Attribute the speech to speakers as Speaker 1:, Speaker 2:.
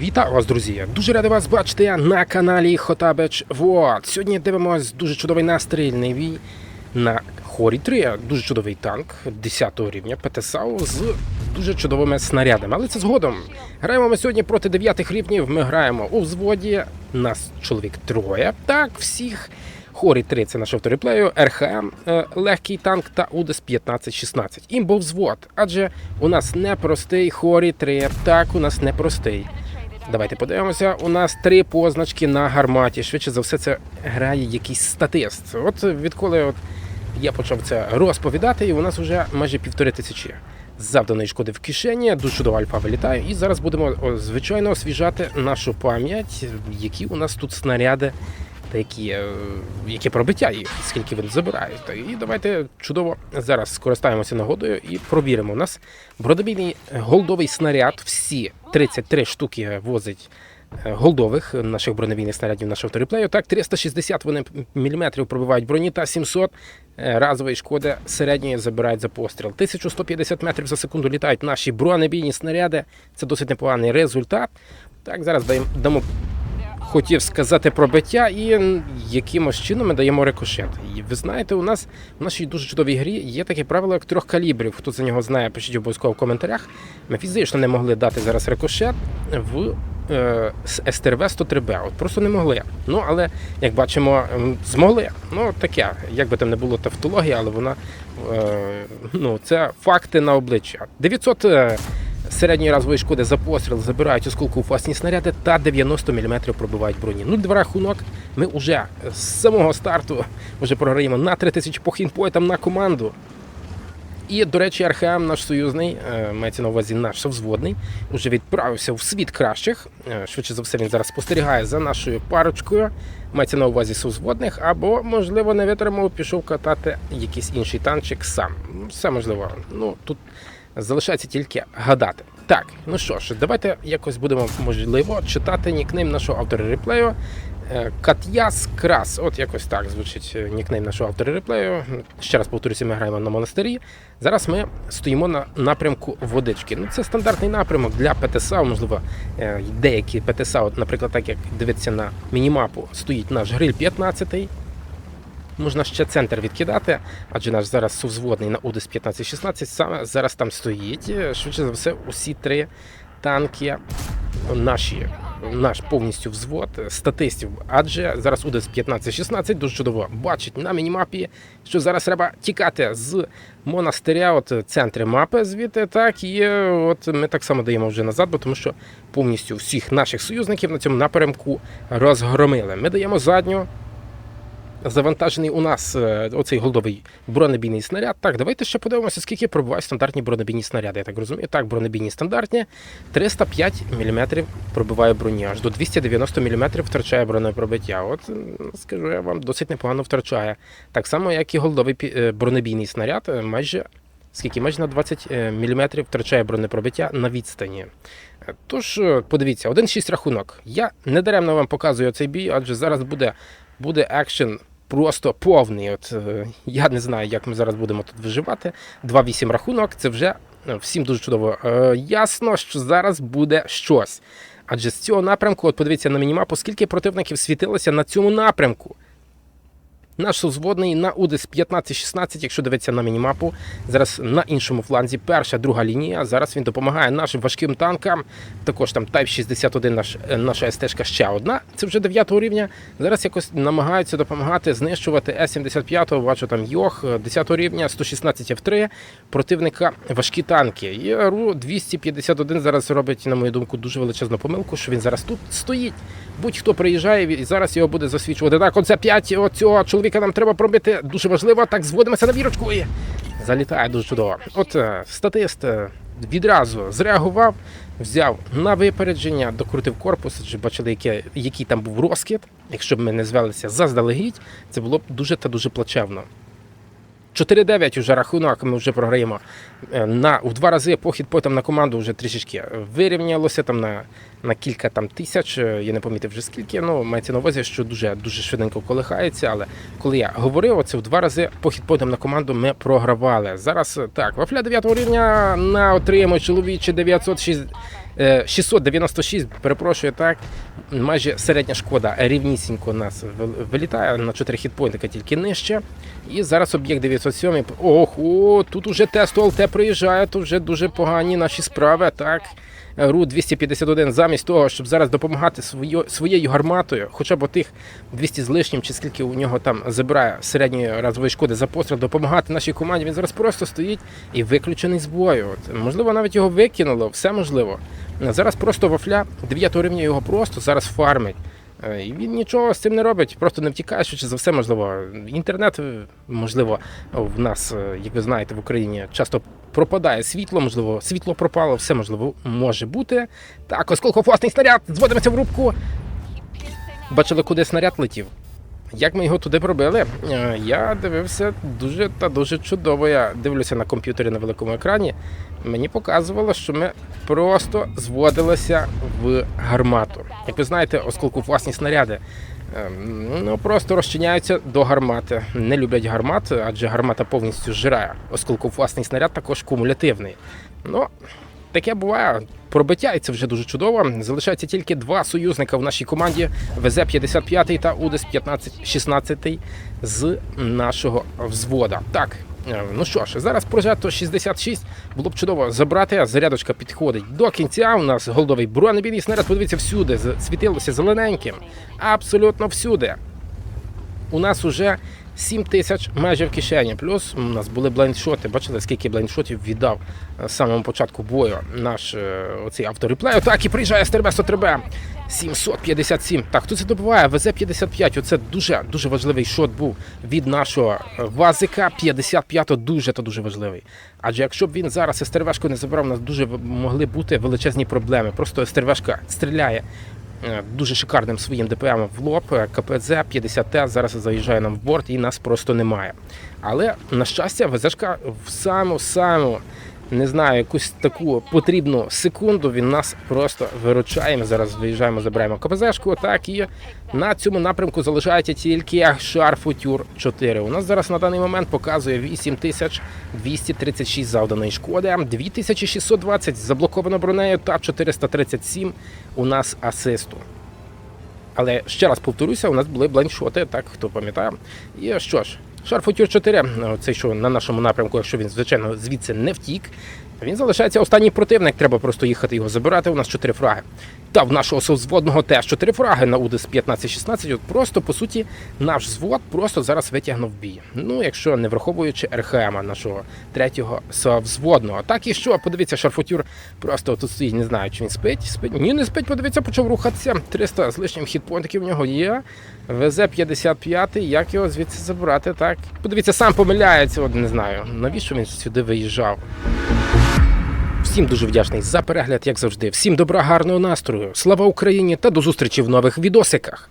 Speaker 1: Вітаю вас, друзі! Дуже радий вас бачити на каналі Хотабеч Вот. Сьогодні дивимось дуже чудовий настрільний на Хорі 3. Дуже чудовий танк 10 рівня ПТСАУ з дуже чудовими снарядами. Але це згодом. Граємо ми сьогодні проти 9 рівнів. Ми граємо у взводі. Нас чоловік троє. Так, всіх. Хорі 3 це наш автореплею, РХМ, е, легкий танк та УДС 1516. Імбов взвод, адже у нас непростий Хорі 3. Так, у нас непростий. Давайте подивимося. У нас три позначки на гарматі. Швидше за все, це грає якийсь статист. От відколи от я почав це розповідати, і у нас вже майже півтори тисячі завданої шкоди в кишені. Дуже чудова альфа вилітає. І зараз будемо звичайно освіжати нашу пам'ять, які у нас тут снаряди. Та які, е, які пробиття їх, скільки вони забирають. І давайте чудово зараз скористаємося нагодою і провіримо. У нас бродобійний голдовий снаряд, всі 33 штуки возить е, голдових наших бронебійних снарядів нашого авторіплею. Так, 360 вони міліметрів пробивають броні та 700 е, разової шкоди середньої забирають за постріл. 1150 метрів за секунду літають наші бронебійні снаряди. Це досить непоганий результат. Так, зараз даємо дамо хотів сказати пробиття і якимось чином ми даємо рикошет. І ви знаєте, у нас в нашій дуже чудовій грі є таке правило, як трьох калібрів. Хто за нього знає, пишіть обов'язково в коментарях. Ми фізично не могли дати зараз рикошет в е, СТРВ 103Б. От просто не могли. Ну але як бачимо, змогли. Ну таке, як би там не було тавтологія, але вона е, ну це факти на обличчя. 900 е, Середньої разової шкоди за постріл забирають осколку фасні снаряди та 90 мм пробивають броні. 0-2 рахунок. Ми вже з самого старту вже програємо на 3000 по хінпойтам на команду. І, до речі, Археам, наш союзний, е, мається на увазі наш совзводний, вже відправився в світ кращих. Е, Швидше за все, він зараз спостерігає за нашою парочкою. Мається на увазі совзводних, або, можливо, не витримав, пішов катати якийсь інший танчик сам. Ну, Все можливо. Ну тут залишається тільки гадати. Так, ну що ж, давайте якось будемо можливо читати нікнейм нашого автора реплею. Е, Кат'яс Крас, от якось так звучить е, нікнейм нашого автора реплею. Ще раз повторюся, ми граємо на монастирі. Зараз ми стоїмо на напрямку водички. Ну це стандартний напрямок для ПТСА. Можливо, е, деякі ПТСА, от, наприклад, так як дивиться на мінімапу, стоїть наш гриль 15 Можна ще центр відкидати, адже наш зараз сувзводний на УДС 1516 саме зараз там стоїть. Е, Швидше за все, усі три танки наші. Наш повністю взвод статистів, адже зараз УДС 15-16 дуже чудово бачить на мінімапі, що зараз треба тікати з монастиря, от центри мапи звідти. Так і е, от ми так само даємо вже назад, бо тому що повністю всіх наших союзників на цьому напрямку розгромили. Ми даємо задню. Завантажений у нас е, оцей голдовий бронебійний снаряд. Так, давайте ще подивимося, скільки пробувають стандартні бронебійні снаряди. Я так розумію. Так, бронебійні стандартні 305 мм пробиває броні, аж до 290 мм втрачає бронепробиття. От скажу я вам, досить непогано втрачає. Так само, як і голдовий е, бронебійний снаряд, е, майже скільки майже на 20 мм втрачає бронепробиття на відстані. Тож, подивіться, 1-6 рахунок. Я недаремно вам показую цей бій, адже зараз буде, буде екшен просто повний. От е, я не знаю, як ми зараз будемо тут виживати. 2-8 рахунок це вже е, всім дуже чудово. Е, Ясно, що зараз буде щось. Адже з цього напрямку, от подивіться на мінімапу, скільки противників світилося на цьому напрямку. Наш взводний на УДС 15-16, якщо дивитися на мінімапу, зараз на іншому фланзі перша, друга лінія. Зараз він допомагає нашим важким танкам. Також там Type 61, наш, е, наша СТ ще одна. Це вже 9 рівня. Зараз якось намагаються допомагати знищувати С-75, бачу там Йох 10 рівня, 116 F3. Противника важкі танки. І РУ 251 зараз робить, на мою думку, дуже величезну помилку, що він зараз тут стоїть. Будь-хто приїжджає і зараз його буде засвідчувати. Так, оце 5 оцього чоловіка нам треба пробити. Дуже важливо. Так, зводимося на вірочку і залітає дуже чудово. От е, статист е, відразу зреагував, взяв на випередження, докрутив корпус. Адже бачили, який, який там був розкид. Якщо б ми не звелися заздалегідь, це було б дуже та дуже плачевно. 4-9 уже рахунок, ми вже програємо Е, на в два рази похід потім на команду вже трішечки вирівнялося там на, на кілька там тисяч. е, Я не помітив вже скільки. Ну мається на увазі, що дуже дуже швиденько колихається. Але коли я говорив, оце в два рази похід потім на команду ми програвали. Зараз е, так, вафля 9 рівня на отримує чоловіче 906 Е, 696, перепрошую, так. Майже середня шкода рівнісінько нас вилітає на 4 хітпойнтика, тільки нижче. І зараз об'єкт 907. Ох, о, тут уже тест ОЛТ приїжджає, тут вже дуже погані наші справи. Так. РУ 251 замість того, щоб зараз допомагати своєю, своєю гарматою, хоча б отих 200 з лишнім, чи скільки у нього там забирає середньої разової шкоди за постріл, допомагати нашій команді. Він зараз просто стоїть і виключений з бою. От, можливо, навіть його викинуло, все можливо. Зараз просто вафля 9 рівня його просто зараз фармить. Е, І він нічого з цим не робить, просто не втікає, що за все, можливо. Інтернет, е, можливо, в нас, е, як ви знаєте, в Україні часто пропадає світло, можливо, світло пропало, все можливо може бути. Так, осколкофосний снаряд, зводимося в рубку. Бачили, куди снаряд летів. Як ми його туди пробили? Е, Я дивився дуже та дуже чудово. Я дивлюся на комп'ютері на великому екрані. Мені показувало, що ми просто зводилися в гармату. Як ви знаєте, оскільки власні снаряди ем, ну, просто розчиняються до гармати. Не люблять гармат, адже гармата повністю зжирає. Оскільки власний снаряд також кумулятивний. Ну, Таке буває. Пробиття, і це вже дуже чудово. Залишається тільки два союзника в нашій команді ВЗ-55 та УДЕС-15-16 з нашого взвода. Так, е, ну що ж, зараз прожето 66 було б чудово забрати. Зарядочка підходить до кінця. У нас голдовий бронебійний снаряд. Подивіться всюди, світилося зелененьким. Абсолютно всюди. У нас уже 7 тисяч майже в кишені. Плюс у нас були блайндшоти. Бачили, скільки блайндшотів віддав е, з самого початку бою наш е, оцей автореплей. Так, і приїжджає стрб 103 757. Так, хто це добиває? ВЗ-55. Оце дуже дуже важливий шот був від нашого е, Вазика. 55 дуже та дуже важливий. Адже якщо б він зараз СТРВшку не забрав, у нас дуже могли бути величезні проблеми. Просто СТРВшка стріляє дуже шикарним своїм ДПМ в лоб. е, КПЗ 50Т зараз заїжджає нам в борт і нас просто немає. Але на щастя, ВЗшка в саму саму не знаю, якусь таку потрібну секунду він нас просто виручає. Ми зараз виїжджаємо, забираємо КПЗшку. Так і на цьому напрямку залишається тільки Шарфутюр 4. У нас зараз на даний момент показує 8236 завданої шкоди, 2620 заблоковано бронею та 437 у нас асисту. Але ще раз повторюся, у нас були блайндшоти, так хто пам'ятає. І що ж, Шарфутюр 4, цей що на нашому напрямку, якщо він, звичайно, звідси не втік, він залишається останній противник, треба просто їхати його забирати. У нас 4 фраги. Та в нашого совзводного теж 4 фраги на УДС 15-16. От просто, по суті, наш звод просто зараз витягнув бій. Ну, якщо не враховуючи РХМ нашого третього совзводного. Так і що, подивіться, Шарфутюр просто тут стоїть, не знаю, чи він спить. Спить. Ні, не спить, подивіться, почав рухатися. 300 з лишнім хітпоінтів у нього є. ВЗ-55, як його звідси забрати, так? Подивіться, сам помиляється, от не знаю, навіщо він сюди виїжджав. Всім дуже вдячний за перегляд, як завжди. Всім добра, гарного настрою. Слава Україні та до зустрічі в нових відосиках.